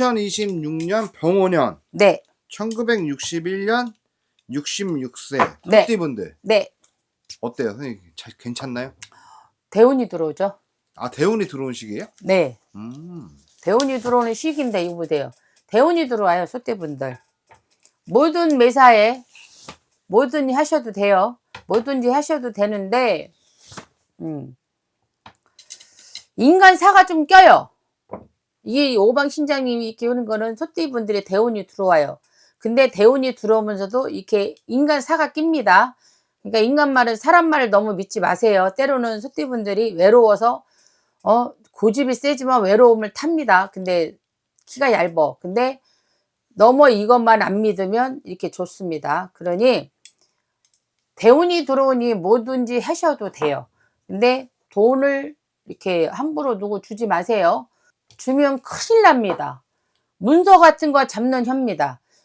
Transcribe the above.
2026년 병오년 네, 1961년 66세 네. 토띠분들 네. 어때요? 선생님 잘 괜찮나요? 대운이 들어오죠. 아 대운이 들어온 시기예요? 네. 음. 대운이 들어오는 시기인데 이거 보세요. 대운이 들어와요, 소떼분들. 모든 매사에 뭐든지 하셔도 돼요. 뭐든지 하셔도 되는데, 음. 인간 사가 좀 껴요. 이게 오방 신장님이 이렇게 오는 거는 소띠 분들의 대운이 들어와요. 근데 대운이 들어오면서도 이렇게 인간 사가 낍니다. 그러니까 인간 말은 사람 말을 너무 믿지 마세요. 때로는 소띠 분들이 외로워서 어, 고집이 세지만 외로움을 탑니다. 근데 키가 얇어. 근데 너무 이것만 안 믿으면 이렇게 좋습니다. 그러니 대운이 들어오니 뭐든지 하셔도 돼요. 근데 돈을 이렇게 함부로 누구 주지 마세요. 주면 큰일 납니다. 문서 같은 거 잡는 혀입니다.